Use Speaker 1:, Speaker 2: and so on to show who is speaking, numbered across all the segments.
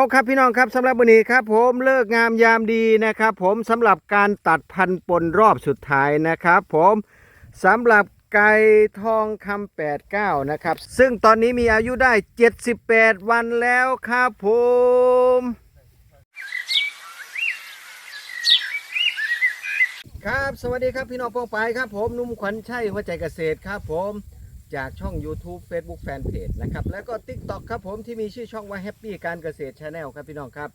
Speaker 1: าครับพี่น้องครับสำหรับวันนี้ครับ ผมเลิกงามยามดีนะครับ ผมสำหรับการตัดพันธุ์ปนรอบสุดท้ายนะครับ ผมสำหรับไก่ทองคำ89 นะครับ ซึ่งตอนนี้มีอายุได้ 78 วันแล้วครับผมครับ สวัสดีครับพี่น้องปองปายครับ ผมนุ่มขวัญชัยหัวใจเกษตรครับผม จากช่อง YouTube Facebook Fanpage นะครับ แล้วก็ TikTok ครับผมที่มีชื่อช่องว่า Happy การเกษตร Channel ครับพี่น้องครับ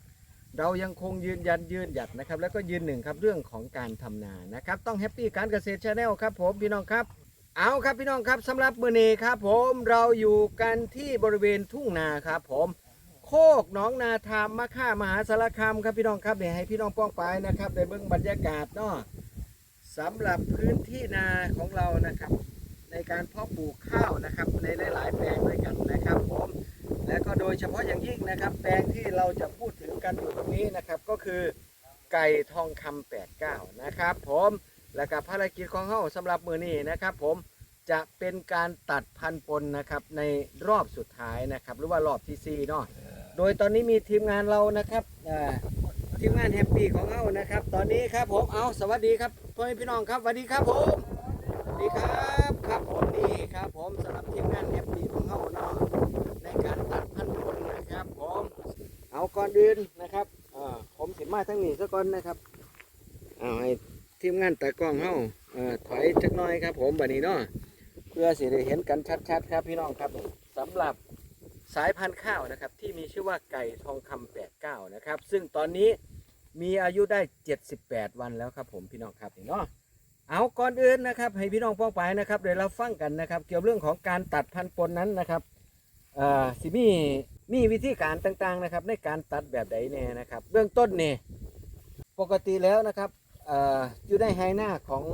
Speaker 1: เรายังคงยืนยันยืนหยัดนะครับ แล้วก็ยืนหนึ่งครับเรื่องของการทำนานะครับ ต้อง Happy การเกษตร Channel ครับผมพี่น้องครับ เอาครับพี่น้องครับสำหรับมือนี้ครับผมเราอยู่กันที่บริเวณทุ่งนาครับผมโคกหนองนาทามมะค่ามหาสารคามครับพี่น้องครับเนี่ยให้พี่น้องป้องปายนะครับได้เบิ่งบรรยากาศเนาะสำหรับพื้นที่นาของเรานะครับ ในการเพาะปลูกข้าวนะครับในหลายๆแปลงด้วยกันนะครับผมและก็โดยเฉพาะอย่างยิ่งนะครับ แปลงที่เราจะพูดถึงกันอยู่ตรงนี้นะครับก็คือไก่ทองคำ89 นะครับผมและกับภารกิจของเราสำหรับมือนี้นะครับ ผมจะเป็นการตัดพันธุ์ปนนะครับในรอบสุดท้ายนะครับ หรือว่ารอบที่สี่เนาะโดยตอนนี้มีทีมงานเรานะครับทีมงานแฮปปี้ของเรานะครับ ตอนนี้ครับผมเอาสวัสดีครับพ่อพี่น้องครับสวัสดีครับผมสวัสดีครับ ครับผมนี่ครับผมสำหรับทีมงานแฮปปี้ของเราเนาะในการตัดพันธุ์คนนะครับผมเอาก่อนอื่นนะครับอ่าผมสิมาทั้งนี้ซะก่อนนะครับเอาให้ทีมงานตากล้องเฮาเอ่อถอยจักหน่อยครับ ผมบัดนี้เนาะเพื่อสิได้เห็นกันชัดๆ ครับพี่น้องครับสำหรับสายพันธุ์ข้าวนะครับ ที่มีชื่อว่าไก่ทองคำ89นะครับ ซึ่งตอนนี้มีอายุได้ 78 วันแล้วครับผมพี่น้องครับนี่เนาะ เอาก่อนอื่นนะครับ ให้พี่น้องป้องไปนะครับเดี๋ยวเราฟังกันนะครับ เกี่ยวเรื่องของการตัดพันธุ์ปนนั้นนะครับเอ่อสิมีมีวิธีการต่างๆนะครับ ในการตัดแบบใดเนี่ยนะครับ เบื้องต้นนี่ปกติแล้วนะครับเอ่ออยู่ในไฮหน้าของ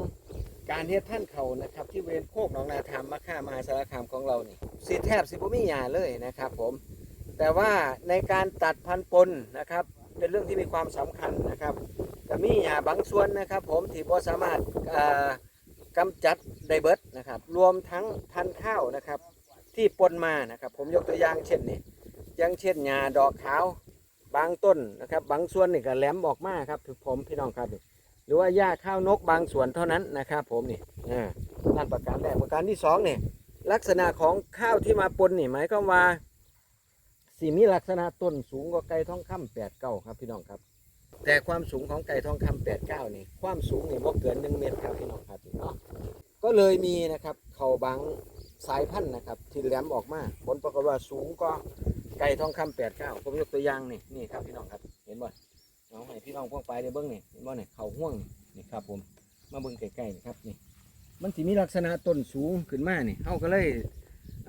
Speaker 1: การเฮ็ดท่านเขานะครับ ที่เวรโคกหนองนาธรรมมะค่ามหาสารคามของเรานี่สีแทบสิบ่มีหยาเลยนะครับ ผม แต่ว่าในการตัดพันธุ์ปนนะครับ เป็นเรื่องที่มีความสำคัญนะครับ ก็มีหยาบางส่วนนะครับ ผมที่บ่สามารถกำจัดได้เบิดนะครับ รวมทั้งพันธุ์ข้าวนะครับ ที่ปนมานะครับ ผมยกตัวอย่างเช่นนี่อย่างเช่นหญ้าดอกขาวบางต้นนะครับ บางส่วนนี่ก็แหลมออกมาครับถึงผมพี่น้องครับหรือว่าหญ้าข้าวนกบางส่วนเท่านั้นนะครับ ผมนี่นั่นประการแรกประการที่สองนี่ลักษณะของข้าวที่มาปนนี่หมายความว่าสีมีลักษณะต้นสูงกว่าไก่ทองคำแปดเก้าครับพี่น้องครับ แต่ความสูงของไก่ทองคำแปดเก้านี่ ความสูงนี่บ่เกินหนึ่งเมตรครับพี่น้องครับเนาะก็เลยมีนะครับเขาบางสายพันธุ์นะครับ ที่แหลมออกมาผลปรากฏว่าสูงก็ไก่ทองคำแปดเก้าผมยกตัวอย่างนี่นี่ครับพี่น้องครับ เห็นบ่เอาให้พี่น้องพวกไปเดี๋ยวเบิ้งนี่เห็นบ่เนี่ยเขาห่วงนี่ครับผมมาเบิ้งใกล้ๆนี่ครับนี่ มันสิมีลักษณะต้นสูงขึ้นมานี่เขาก็เลย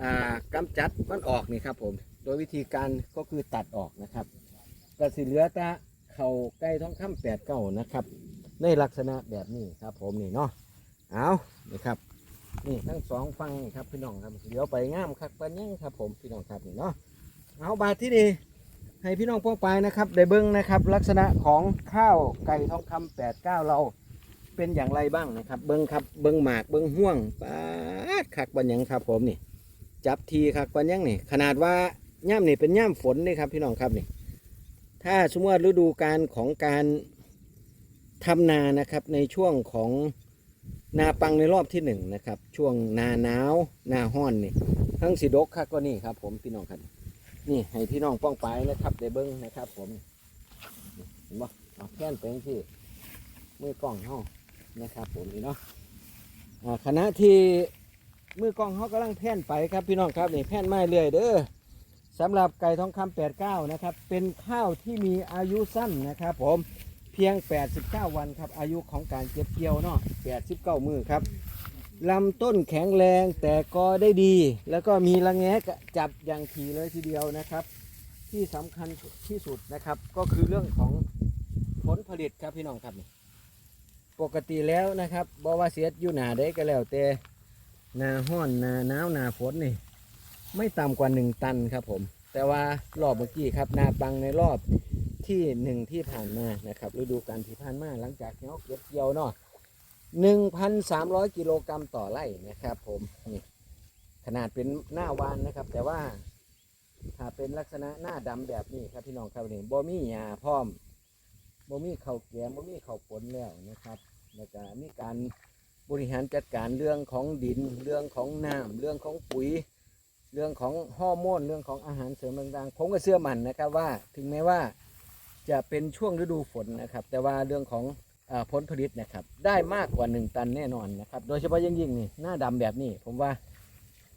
Speaker 1: อ่ากำจัดมันออกนี่ครับผม โดยวิธีการก็คือตัดออกนะครับก็สิเหลือแต่ เขาไก่ทองคำแปดเก้านะครับ ในลักษณะแบบนี้ครับผมนี่เนาะเอานี่ครับ นี่ทั้งสองฟังนะครับพี่น้องครับเดี๋ยวไปง่ามคักปันยังครับ ผมพี่น้องครับนี่เนาะเอาบาทที่นี่ให้พี่น้องพวกไปนะครับได้เบิ้งนะครับ ลักษณะของข้าวไก่ทองคำแปดเก้าเราเป็นอย่างไรบ้างนะครับ เบิ้งครับเบิ้งหมากเบิ้งห่วงปาดคักบันยังครับ ผมนี่ จับทีคักบันยังนี่ ขนาดว่าย่ำนี่เป็นย่ำฝนนี่ครับพี่น้องครับนี่ ถ้าสมมติว่าฤดูการของการทำนานะครับในช่วงของนาปังในรอบที่หนึ่งนะครับ ช่วงนาหนาวนาห้อนนี่ทั้งสีดกคักก็นี่ครับ ผมพี่น้องครับนี่ให้พี่น้องป้องไปนะครับได้เบิ้งนะครับ ผมเห็นบ่เอาแค่นเป็นที่มือกล้องเฮานะครับ ผมนี่เนาะอ่าคณะที่มือกล้องเขากำลังแพ่นไปครับพี่น้องครับนี่แพ่นไม้เรื่อยเด้อ สำหรับไก่ทองคำ89 นะครับ เป็นข้าวที่มีอายุสั้นนะครับผมเพียง 89 วันครับ อายุของการเก็บเกี่ยวเนาะ89 มือครับลำต้นแข็งแรงแต่ก็ได้ดี แล้วก็มีระแงะจับอย่างถี่เลยทีเดียวนะครับ ที่สำคัญที่สุดนะครับ ก็คือเรื่องของผลผลิตครับพี่น้องครับปกติแล้วนะครับบว่าเสียอยู่หนาได้ก็แล้วแต่หนาห้อนหนาหนาวหนาฝนนี่ ไม่ต่ำกว่าหนึ่งตันครับผม แต่ว่ารอบเมื่อกี้ครับนาปังในรอบที่หนึ่งที่ผ่านมานะครับฤดูกาลที่ผ่านมาหลังจากที่เขาเก็บเกี่ยวเนาะหนึ่งพันสามร้อยกิโลกรัมต่อไร่นะครับผมนี่ขนาดเป็นหน้าวานนะครับ แต่ว่าถ้าเป็นลักษณะหน้าดำแบบนี้ครับพี่น้องครับนี่บ่มีหญ้าพร้อมบ่มีเข้าแกงบ่มีเข้าปนแล้วนะครับแล้วก็มีการบริหารจัดการเรื่องของดินเรื่องของน้ำเรื่องของปุ๋ย เรื่องของฮอร์โมนเรื่องของอาหารเสริมต่างๆ ผมก็เชื่อมั่นนะครับว่าถึงแม้ว่าจะเป็นช่วงฤดูฝนนะครับ แต่ว่าเรื่องของอผลผลิตนะครับ ได้มากกว่า 1 ตันแน่นอนนะครับ โดยเฉพาะยิ่งยิ่งๆนี่หน้าดำแบบนี้ ผมว่า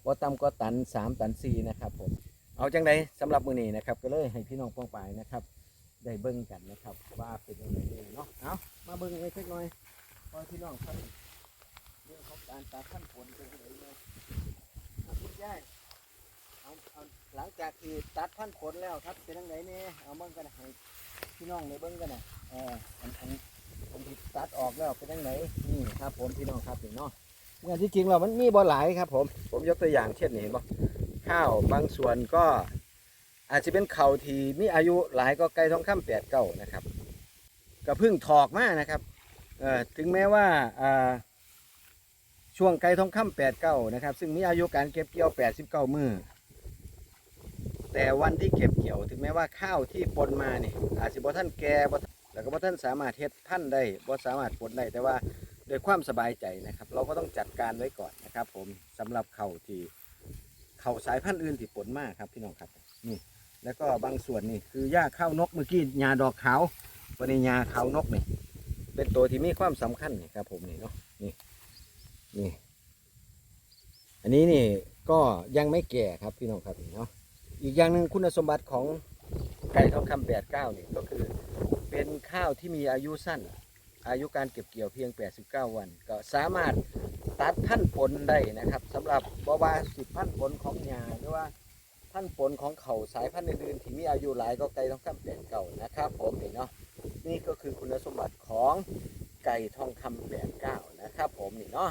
Speaker 1: ว่าต่ำก็ตัน 3 ตัน4นะครับผมเอาจังไดสำหรับมือนี้นะครับก็เลยให้พี่น้องป้องปายนะครับ ได้เบิ่งกันนะครับ ว่าเป็นยังไงเนาะเอามาเบิ่งกันสักหน่อยพอพี่น้องครับเรื่องของการตัดขั้นผลเป็นยังไงเนี่ยเอาคุณยาย เอาเอาหลังจากที่ตัดพันผลแล้วครับเป็นยังไงเนี่ยเอาเบิ่งกันนะให้พี่น้องได้เบิ่งกันนะเอออันอันอันที่ตัดออกแล้วเป็นยังไงนี่ครับ ผมพี่น้องครับนี่เนาะเมื่อที่จริงเรามันมีบ่หลายครับ ผมผมยกตัวอย่างเช่นนี่เห็นบ่ข้าวบางส่วนก็อาจจะเป็นเข่าที่มีอายุหลายก็ไก่ทองคำแปดเก้านะครับก็เพิ่งถอกมากนะครับเอ่อถึงแม้ว่าอ่าช่วงไก่ทองคำแปดเก้านะครับ ซึ่งมีอายุการเก็บเกี่ยวแปดสิบเก้ามือ แต่วันที่เก็บเกี่ยวถึงแม้ว่าข้าวที่ปนมาเนี่ยอาจจะบ่ท่านแก่บ่แล้วก็บ่ท่านสามารถเฮ็ดพันธุ์ได้บ่สามารถปนได้แต่ว่าด้วยความสบายใจนะครับ เราก็ต้องจัดการไว้ก่อนนะครับ ผมสำหรับข้าวที่ข้าวสายพันธุ์อื่นที่ปนมากครับพี่น้องครับนี่แล้วก็บางส่วนนี่คือหญ้าข้าวนกเมื่อกี้หญ้าดอกขาววันนี้หญ้าขาวนกนี่เป็นตัวที่มีความสำคัญนี่ครับ ผมนี่เนาะนี่นี่ อันนี้นี่ก็ยังไม่แก่ครับพี่น้องครับเนาะ อีกอย่างหนึ่งคุณสมบัติของไก่ทองคำแปดเก้านี่ก็คือ เป็นข้าวที่มีอายุสั้น อายุการเก็บเกี่ยวเพียง 89 วัน ก็สามารถตัดพันผลได้นะครับสำหรับบว่าสิบพันผลของหญ้าหรือว่าพันผลของเขาสายพันธุ์อื่นๆที่มีอายุหลายก็ไก่ทองคำแปดเก้านะครับ ผมนี่เนาะนี่ก็คือคุณสมบัติของไก่ทองคำแปดเก้านะครับ ผมนี่เนาะ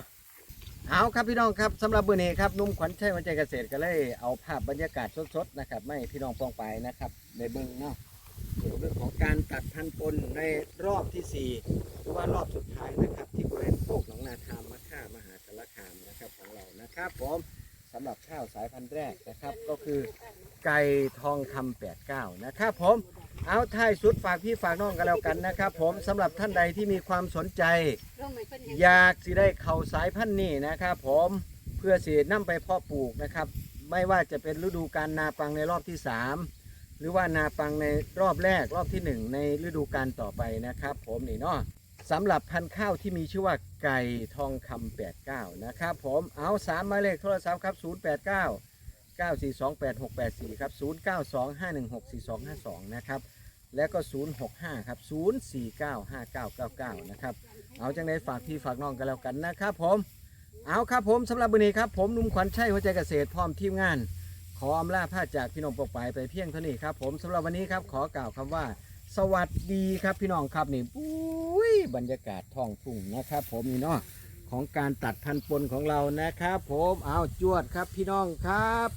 Speaker 1: เอาครับพี่น้องครับสำหรับมื้อนี้ครับนุ่มขวัญชัยวันใจเกษตรก็เลยเอาภาพบรรยากาศสดๆนะครับไม่พี่น้องปองไปนะครับในเบิ้งเนาะเกี่ยวกับเรื่องของการตัดพันธุ์ปนในรอบที่สี่หรือว่ารอบสุดท้ายนะครับ ที่บริเวณโคกหนองนาทามมะค่ามหาสารคามนะครับของเรานะครับผมสำหรับข้าวสายพันธุ์แรกนะครับ ก็คือไก่ทองคำแปดเก้านะครับผม เอาท้ายสุดฝากพี่ฝากน้องกันแล้วกันนะครับ ผมสำหรับท่านใดที่มีความสนใจ อยากสิได้เข่าสายพันธุ์นี่นะครับ ผมเพื่อสินำไปเพาะปลูกนะครับ ไม่ว่าจะเป็นฤดูการนาปังในรอบที่ 3 หรือว่านาปังในรอบแรกรอบที่ 1 ในฤดูการต่อไปนะครับ ผมนี่เนาะสำหรับพันธุ์ข้าวที่มีชื่อว่าไก่ทองคำ89 นะครับ ผมเอาสามหมายเลขโทรศัพท์ครับ 089 9428684 ครับ 0925164252 นะครับ แล้วก็ 065 ครับ 0495999 นะครับ เอาจังไดฝากพี่ฝากน้องกันแล้วกันนะครับผม เอาครับผมสำหรับวันนี้ครับ ผมนุ่มขวัญชัยหัวใจเกษตรพร้อมทีมงาน ขออำลาพาจากพี่น้องปกไปไปเพียงเท่านี้ครับผมสำหรับวันนี้ครับขอกล่าวคำว่า สวัสดีครับพี่น้องครับนี่อุ้ยบรรยากาศท้องทุ่งนะครับ ผมนี่เนาะของการตัดพันธุ์ปนของเรานะครับ ผมเอาจวดครับพี่น้องครับ